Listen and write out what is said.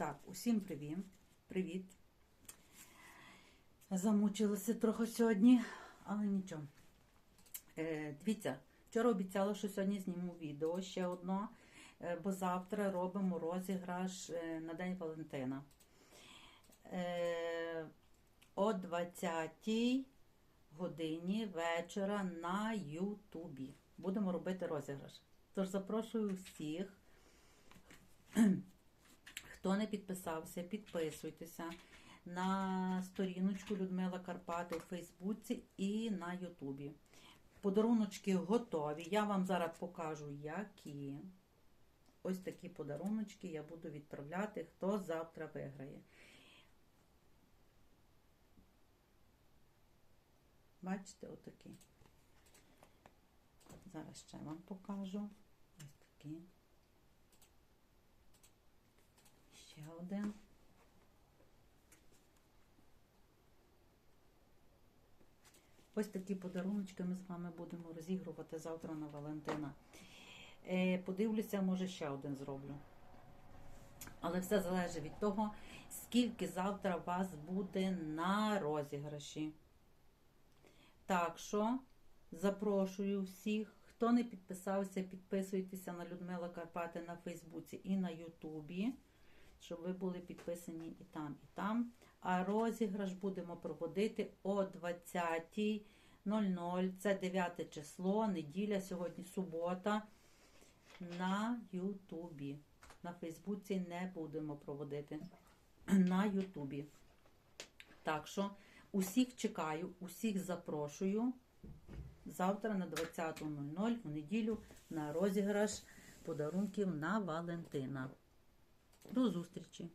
Так, усім привіт. Привіт. Замучилася трохи сьогодні, але нічого. Е, дивіться, вчора обіцяла, що сьогодні зніму відео ще одно, е, бо завтра робимо розіграш е, на День Валентина. Е, о 20 годині вечора на Ютубі. Будемо робити розіграш. Тож запрошую всіх. Хто не підписався, підписуйтеся на сторіночку Людмила Карпати у Фейсбуці і на Ютубі. Подаруночки готові. Я вам зараз покажу, які. Ось такі подаруночки я буду відправляти, хто завтра виграє. Бачите, отакі. Зараз ще вам покажу. Ось такі. Ще один. Ось такі подаруночки ми з вами будемо розігрувати завтра на Валентина. Е, подивлюся, може ще один зроблю. Але все залежить від того, скільки завтра вас буде на розіграші. Так що запрошую всіх. Хто не підписався, підписуйтеся на Людмила Карпати на Фейсбуці і на Ютубі, щоб ви були підписані і там, і там. А розіграш будемо проводити о 20.00. Це 9 число, неділя, сьогодні субота. На Ютубі. На Фейсбуці не будемо проводити. На Ютубі. Так що усіх чекаю, усіх запрошую завтра на 20.00 в неділю на розіграш подарунків на Валентина. До зустрічі!